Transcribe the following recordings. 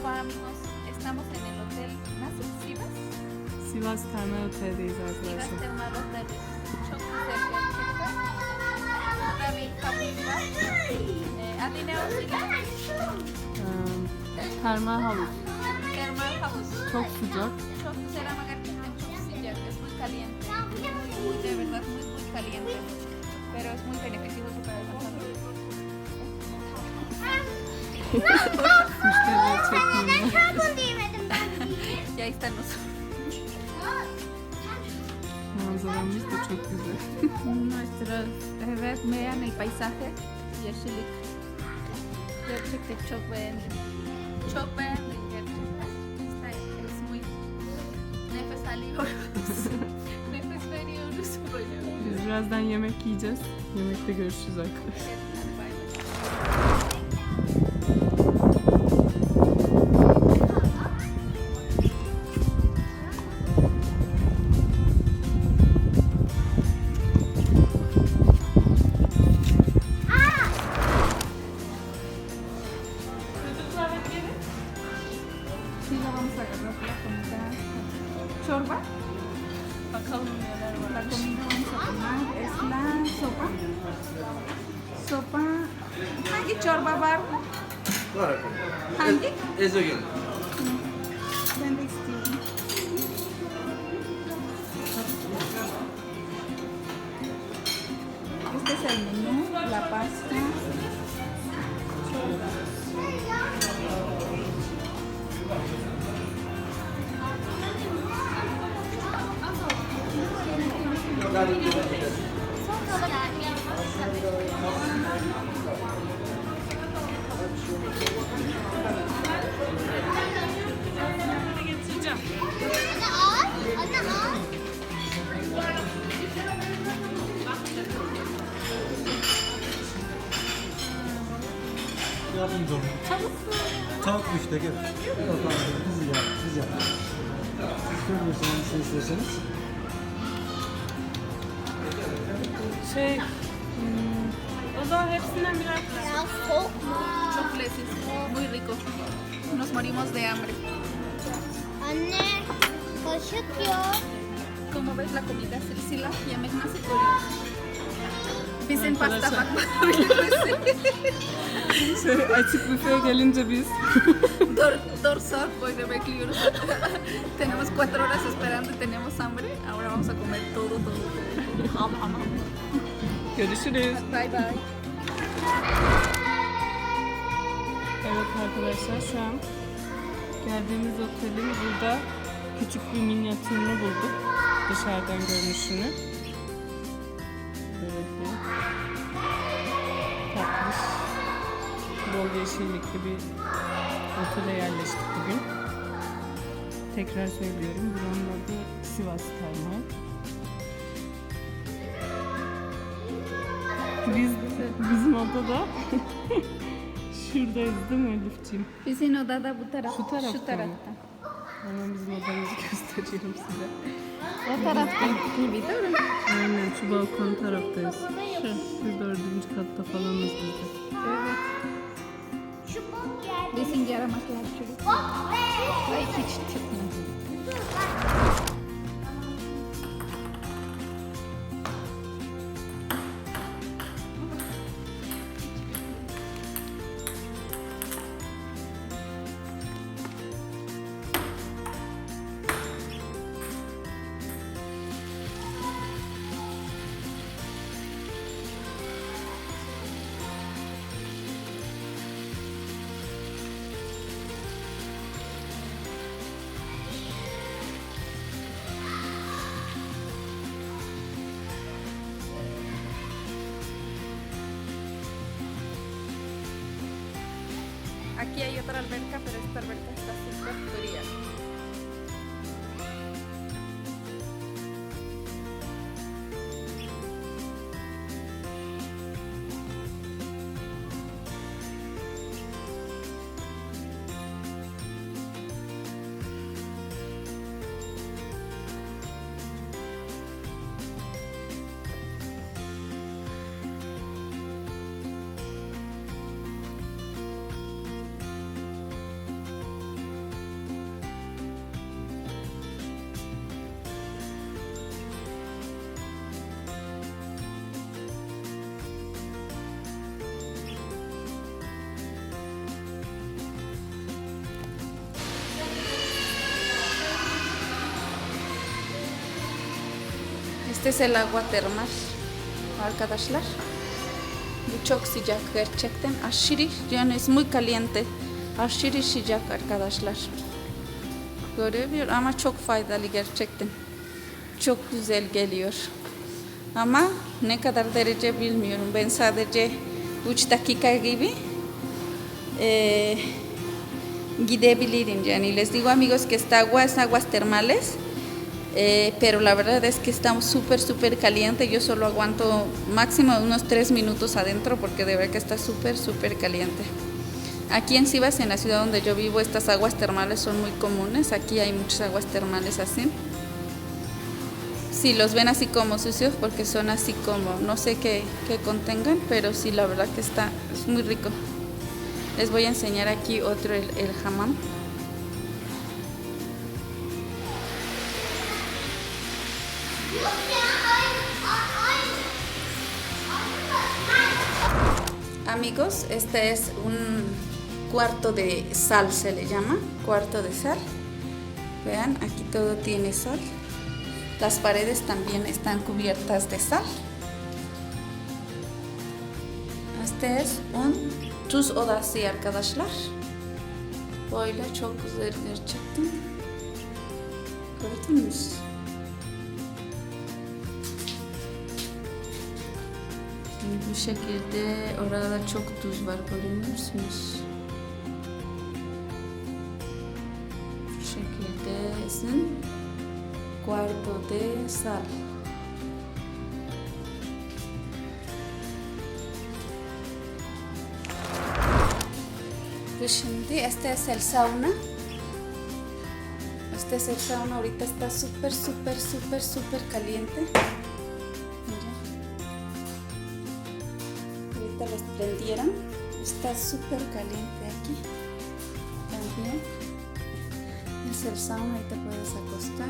Estamos en el hotel nasıl? Sivas? Sivas Termal Otel'deyiz Sivas arkadaşlar. Termal Otel. Çok güzel gerçekten. Burada bir var. Adı ne termal havuz. Termal havuz. Çok sıcak. Çok güzel ama gerçekten çok sıcak. Es muy caliente. Muy, de verdad, muy, muy caliente. Pero es muy beneficioso para la salud. Los Manzaramız da çok güzel. Evet, vean el paisaje. Yeşillik. Gerçekten çok beğendim. Çok beğendim gerçekten. Es muy... Nefes alıyoruz. Nefes veriyoruz böyle. Biz birazdan yemek yiyeceğiz. Yemekte görüşürüz arkadaşlar. La comida vamos a tomar es la sopa. Sopa. Hangi çorba var mı? Var efendim. Hangi? Ezogelin. Olun. Tavuk biftek evet. Yok abi biz yap, biz yap. Söylüyorsun hangisini istiyorsanız. Şey, hmm, o zaman hepsinden birer tane. Ya soğuk mu? Çok lezzetli, muy rico. Nos morimos de hambre. Anne kaşık yok. Como ves la comida silsila yemek nasıl koyuyor? Bizim pasta Arkadaşlar. Şey, açık büfeye gelince biz Dor, dorsal, böyle bekliyoruz. tenemos cuatro horas esperando y tenemos hambre. Ahora vamos a comer todo, todo, todo. Ham, ham, ham. görüşürüz. Bye bye. Evet arkadaşlar şu an geldiğimiz otelin burada küçük bir minyatürünü bulduk. Dışarıdan görünüşünü. Böyle tatlış, bol yeşillikli bir otele yerleştik bugün. Tekrar söylüyorum. Buranın adı Sivas Termal. Biz, bizim odada şuradayız değil mi Elifciğim? Bizim odada bu taraf. Şu tarafta Şu tarafta. Hemen bizim odamızı gösteriyorum size. O tarafta gibi değil mi? Aynen şu balkon taraftayız. Şu, şu dördüncü katta falanız de. Evet. Bok geldi. Bizim yaramaklar çocuk. Bok be. Ay hiç çıkmadı. i'm perfecto. Está. Es el agua termal arkadaşlar. Bu çok sıcak gerçekten. Aşırı yani es muy caliente. Aşırı sıcak arkadaşlar. Görebiliyor ama çok faydalı gerçekten. Çok güzel geliyor. Ama ne kadar derece bilmiyorum. Ben sadece 3 dakika gibi eh, gidebilirim. Yani les digo amigos que esta agua es aguas termales. Eh, pero la verdad es que está súper, súper caliente. Yo solo aguanto máximo unos 3 minutos adentro porque de verdad que está súper, súper caliente. Aquí en Sivas, en la ciudad donde yo vivo, estas aguas termales son muy comunes. Aquí hay muchas aguas termales así. Sí, los ven así como sucios porque son así como, no sé qué, qué contengan, pero sí, la verdad que está, es muy rico. Les voy a enseñar aquí otro, el, el. Este es un cuarto de sal, se le llama, cuarto de sal. Vean, aquí todo tiene sal. Las paredes también están cubiertas de sal. Este es un tuz odası arkadaşlar. Böyle çok güzel gerçekten. Gördünüz. Bu şekilde orada çok tuz var görüyor musunuz? Bu şekilde un cuarto de sal. Şimdi este es el sauna. Este es el sauna, ahorita está súper, súper, súper, súper caliente. Ahorita. Está súper caliente aquí. También. Es el sauna, ahí te puedes acostar.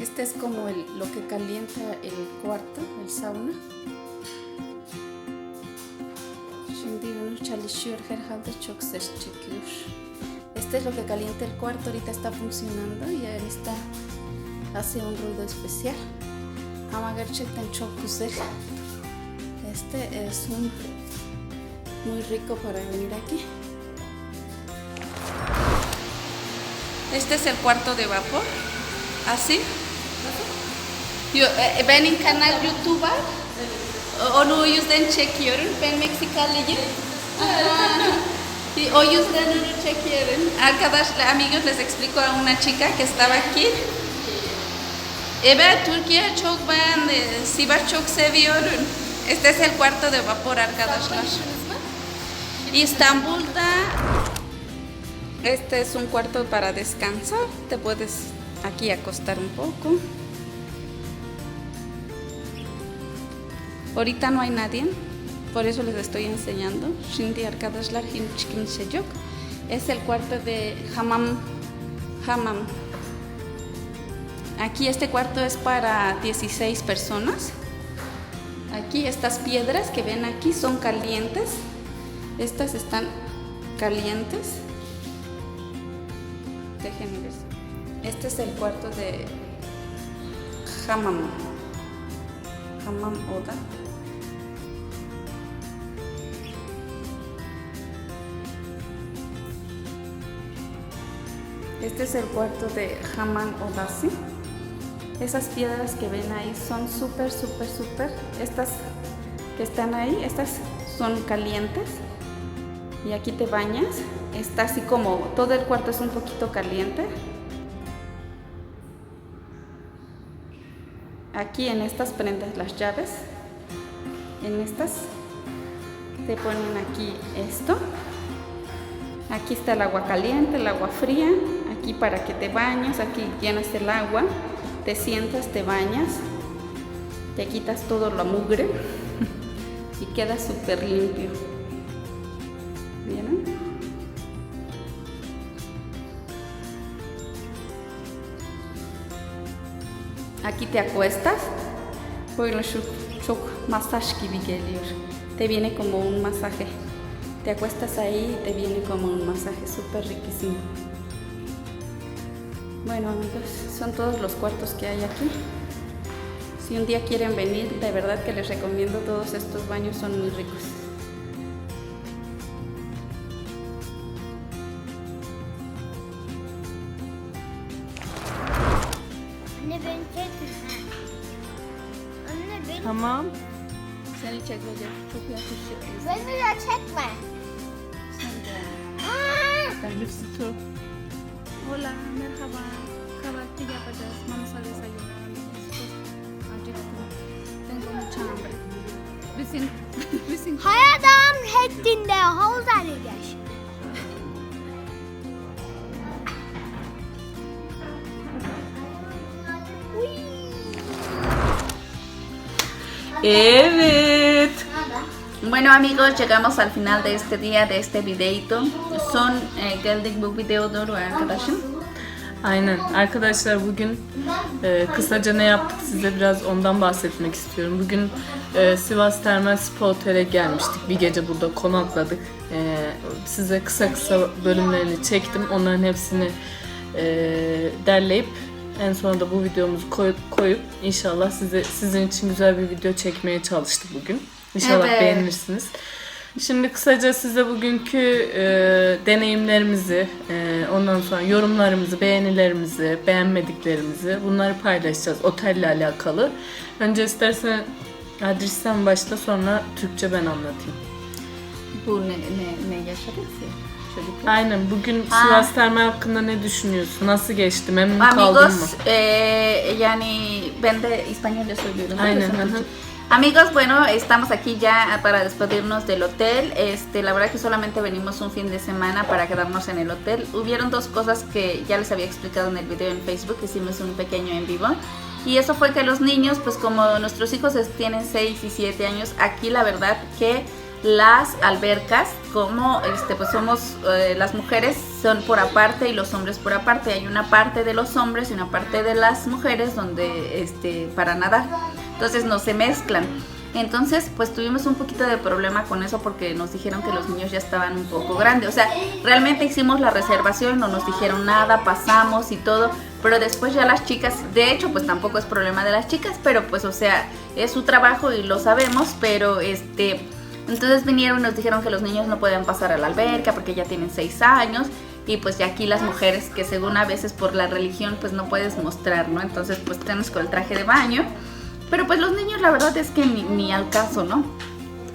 Este es como el, lo que calienta el cuarto, el sauna. Este es lo que calienta el cuarto, ahorita está funcionando y ahí está, hace un ruido especial. Este es un muy rico para venir aquí. Este es el cuarto de vapor. Así. Yo, e, benim kanal YouTube'a onu o yüzden çekiyorum. Ben Meksikalıyım. Y o yüzden onu çekiyorum. Arkadaşlar, amigos les explico a una chica que estaba aquí. Evet, Türkiye çok beğendi. Este es el cuarto de vapor arkadaşlar. İstanbul'da este es un cuarto para descansar. Te puedes aquí acostar un poco. Ahorita no hay nadie, por eso les estoy enseñando. Şimdi arkadaşlar hiç kimse yok. Es el cuarto de hammam. Hammam. Aquí este cuarto es para 16 personas. Aquí estas piedras que ven aquí son calientes. Estas están calientes. Déjenme ver. Este es el cuarto de hammam. Hammam oda. Este es el cuarto de Hammam Odasi. Esas piedras que ven ahí son súper, súper, súper. Estas que están ahí, estas son calientes. Y aquí te bañas. Está así como todo el cuarto es un poquito caliente. Aquí en estas prendas las llaves. En estas te ponen aquí esto. Aquí está el agua caliente, el agua fría. Aquí para que te bañes, aquí llenas el agua, te sientas, te bañas, te quitas todo la mugre y queda súper limpio. ¿Vieron? Aquí te acuestas, böyle şu çok masaj gibi geliyor. Te viene como un masaje te acuestas ahí y te viene como un masaje súper riquísimo. Bueno amigos, son todos los cuartos que hay aquí. Si un día quieren venir, de verdad que les recomiendo todos estos baños, son muy ricos. Tamam. Seni çekecek, çok yakışıklısın. beni de çekme. Tut. Hola, merhaba. Kahvaltı yapacağız. Manisa desayunamos. Acıktım. Tengo mucha hambre. Bizim, bizim Hayatım heddinde havuz arayacağız. Evet. Bueno amigos, llegamos al final de este día, de este videito. Son e, geldik bu videoda arkadaşım. Aynen. Arkadaşlar bugün e, kısaca ne yaptık size biraz ondan bahsetmek istiyorum. Bugün e, Sivas Termal Spa Otel'e gelmiştik. Bir gece burada konakladık. E, size kısa kısa bölümlerini çektim. Onların hepsini e, derleyip en sonunda bu videomuzu koyup, koyup inşallah size sizin için güzel bir video çekmeye çalıştık bugün. İnşallah Evet. beğenirsiniz. Şimdi kısaca size bugünkü e, deneyimlerimizi, e, ondan sonra yorumlarımızı, beğenilerimizi, beğenmediklerimizi bunları paylaşacağız otelle alakalı. Önce istersen Adris sen başla sonra Türkçe ben anlatayım. Bu ne, ne, ne yaşadık ya çocuklar. Aynen bugün Aa. Sivas Termal hakkında ne düşünüyorsun? Nasıl geçti? Memnun kaldın mı? Amigos, eh, yani ben de İspanyolca söylüyorum. Aynen. Amigos, bueno, estamos aquí ya para despedirnos del hotel. Este, la verdad que solamente venimos un fin de semana para quedarnos en el hotel. Hubieron dos cosas que ya les había explicado en el video en Facebook, hicimos un pequeño en vivo. Y eso fue que los niños, pues como nuestros hijos tienen 6 y 7 años, aquí la verdad que las albercas, como este, pues somos eh, las mujeres son por aparte y los hombres por aparte. Hay una parte de los hombres y una parte de las mujeres donde este para nadar. Entonces no se mezclan. Entonces, pues tuvimos un poquito de problema con eso porque nos dijeron que los niños ya estaban un poco grandes. O sea, realmente hicimos la reservación, no nos dijeron nada, pasamos y todo. Pero después ya las chicas, de hecho, pues tampoco es problema de las chicas, pero pues, o sea, es su trabajo y lo sabemos, pero este, entonces vinieron y nos dijeron que los niños no podían pasar a la alberca porque ya tienen seis años y pues ya aquí las mujeres que según a veces por la religión pues no puedes mostrar, ¿no? Entonces pues tienes con el traje de baño, pero pues los niños la verdad es que ni, ni al caso, ¿no?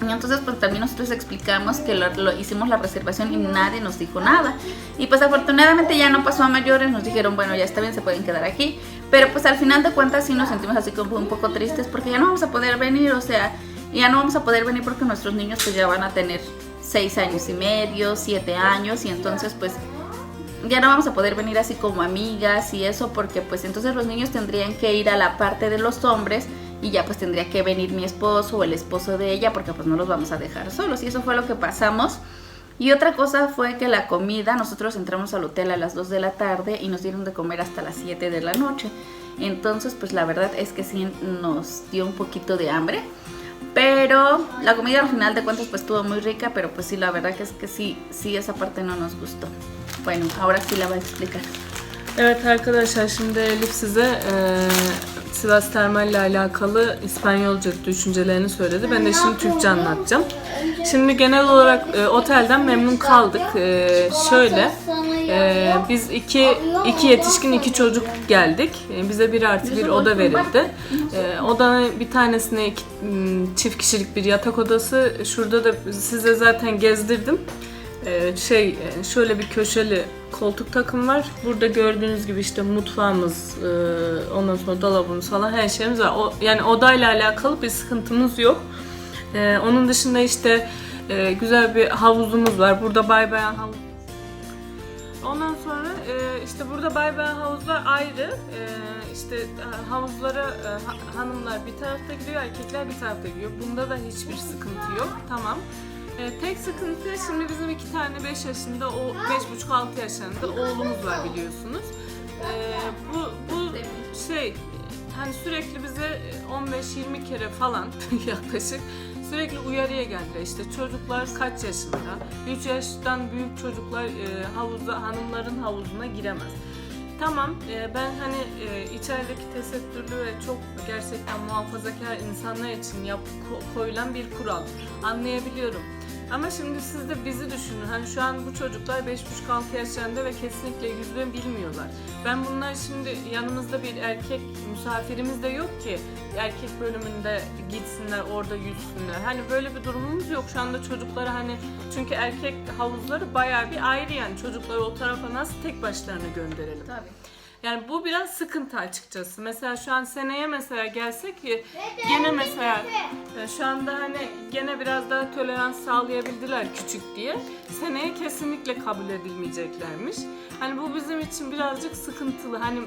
Y entonces pues también nosotros explicamos que lo, lo- hicimos la reservación y nadie nos dijo nada. Y pues afortunadamente ya no pasó a mayores, nos dijeron, bueno, ya está bien, se pueden quedar aquí. Pero pues al final de cuentas sí nos sentimos así como un poco tristes porque ya no vamos a poder venir, o sea, ya no vamos a poder venir porque nuestros niños pues ya van a tener seis años y medio, siete años y entonces pues ya no vamos a poder venir así como amigas y eso porque pues entonces los niños tendrían que ir a la parte de los hombres y ya pues tendría que venir mi esposo o el esposo de ella porque pues no los vamos a dejar solos y eso fue lo que pasamos. Y otra cosa fue que la comida, nosotros entramos al hotel a las 2 de la tarde y nos dieron de comer hasta las 7 de la noche. Entonces pues la verdad es que sí nos dio un poquito de hambre. Pero la comida al final de cuentas pues estuvo muy rica, pero pues sí, la verdad que es que sí, sí esa parte no nos gustó. Bueno, ahora sí la voy a explicar. Evet arkadaşlar şimdi Elif size e, Sivas Termal ile alakalı İspanyolca düşüncelerini söyledi. Ben de şimdi Türkçe anlatacağım. Şimdi genel olarak e, otelden memnun kaldık. E, şöyle e, biz iki, iki yetişkin iki çocuk geldik. E, bize bir artı bir oda verildi. E, odanın bir tanesine iki, m, çift kişilik bir yatak odası. Şurada da size zaten gezdirdim. Ee, şey şöyle bir köşeli koltuk takım var. Burada gördüğünüz gibi işte mutfağımız, e, ondan sonra dolabımız falan her şeyimiz var. O, yani odayla alakalı bir sıkıntımız yok. Ee, onun dışında işte e, güzel bir havuzumuz var. Burada bay bayan havuz. Ondan sonra e, işte burada bay bayan havuzlar ayrı. E, işte e, havuzlara e, ha- hanımlar bir tarafta gidiyor, erkekler bir tarafta gidiyor. Bunda da hiçbir sıkıntı yok. Tamam. E, tek sıkıntı şimdi bizim iki tane 5 yaşında, o 5,5-6 yaşlarında oğlumuz var biliyorsunuz. E, bu, bu şey hani sürekli bize 15-20 kere falan yaklaşık Sürekli uyarıya geldiler. İşte çocuklar kaç yaşında? 3 yaştan büyük çocuklar e, havuza, hanımların havuzuna giremez. Tamam e, ben hani e, içerideki tesettürlü ve çok gerçekten muhafazakar insanlar için yap, ko- koyulan bir kural. Anlayabiliyorum. Ama şimdi siz de bizi düşünün. Hani şu an bu çocuklar 5,5-6 yaşlarında ve kesinlikle yüzme bilmiyorlar. Ben bunlar şimdi yanımızda bir erkek misafirimiz de yok ki erkek bölümünde gitsinler orada yüzsünler. Hani böyle bir durumumuz yok. Şu anda çocuklara hani çünkü erkek havuzları bayağı bir ayrı yani çocukları o tarafa nasıl tek başlarına gönderelim. Tabii. Yani bu biraz sıkıntı açıkçası. Mesela şu an seneye mesela gelsek ki gene mesela e, şu anda hani gene biraz daha tolerans sağlayabildiler küçük diye. Seneye kesinlikle kabul edilmeyeceklermiş. Hani bu bizim için birazcık sıkıntılı. Hani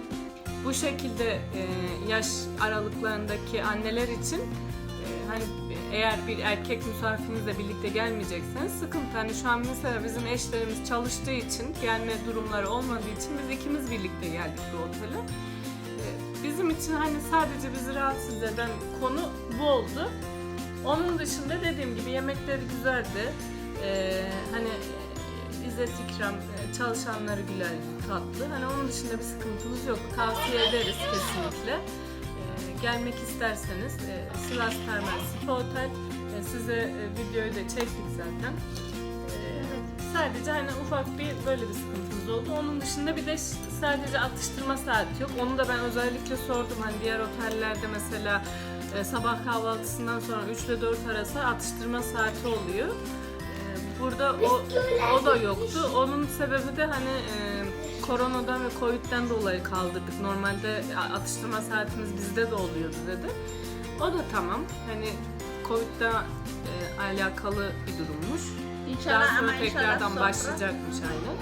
bu şekilde e, yaş aralıklarındaki anneler için e, hani eğer bir erkek misafirinizle birlikte gelmeyecekseniz sıkıntı. Hani şu an mesela bizim eşlerimiz çalıştığı için gelme durumları olmadığı için biz ikimiz birlikte geldik bu otele. E, Bizim için hani sadece bizi rahatsız eden konu bu oldu. Onun dışında dediğim gibi yemekleri güzeldi. E, hani İzzet İkram e, çalışanları güler tatlı. Hani onun dışında bir sıkıntımız yok. Tavsiye ederiz kesinlikle. Gelmek isterseniz e, Sivas Termal Spa e, size e, videoyu da çektik zaten. E, sadece hani ufak bir böyle bir sıkıntımız oldu. Onun dışında bir de sadece atıştırma saati yok. Onu da ben özellikle sordum. Hani diğer otellerde mesela e, sabah kahvaltısından sonra 3 ile 4 arası atıştırma saati oluyor. E, Burada o, o da yoktu. Onun sebebi de hani e, koronadan ve covid'den dolayı kaldırdık. Normalde atıştırma saatimiz bizde de oluyordu dedi. O da tamam. Hani covid'de e, alakalı bir durummuş. İnşallah Daha ama sonra inşallah tekrardan başlayacakmış aynen.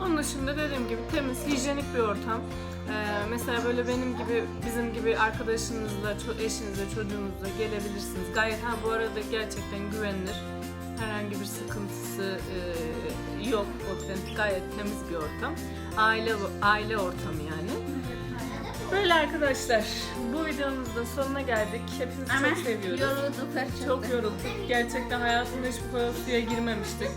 Onun dışında dediğim gibi temiz, hijyenik bir ortam. Ee, mesela böyle benim gibi, bizim gibi arkadaşınızla, eşinizle, çocuğunuzla gelebilirsiniz. Gayet ha bu arada gerçekten güvenilir. Herhangi bir sıkıntısı e, yok otelin. Gayet temiz bir ortam. Aile aile ortamı yani. Böyle arkadaşlar, bu videomuzun da sonuna geldik. Hepinizi Ama çok seviyoruz. yorulduk gerçekten. Çok yorulduk. Gerçekten hayatımda hiç bu kadar suya girmemiştik.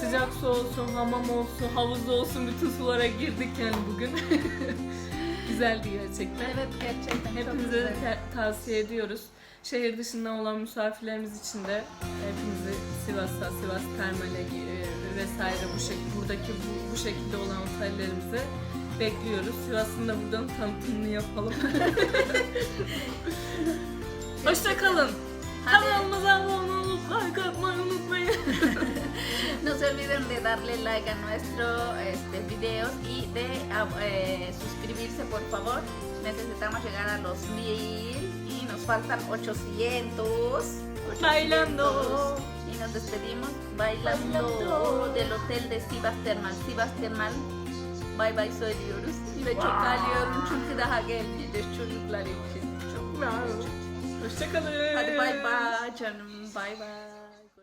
Sıcak su olsun, hamam olsun, havuz olsun bütün sulara girdik yani bugün. Güzeldi gerçekten. Evet gerçekten çok Hepinize güzel. ta- tavsiye ediyoruz. Şehir dışından olan misafirlerimiz için de hepinizi Sivas'a, Sivas Termal'e e, vesaire bu şekilde buradaki bu, bu şekilde olan otellerimize bekliyoruz. Sivas'ın da buradan tanıtımını yapalım. Hoşça kalın. Hadi. Kanalımıza abone olup like atmayı unutmayın. No se olviden de darle like a nuestros este, videos y de eh, suscribirse por favor. Necesitamos llegar a los mil y nos faltan 800. 800. Bailando. Nos despedimos bailando, del hotel de Sivas Termal. Sivas Termal bay bay söylüyoruz. Ve çok ağlıyorum çünkü daha gelmeyeceğiz çocuklar için. Çok Hoşça kalın. Hadi bay bay canım bay bay.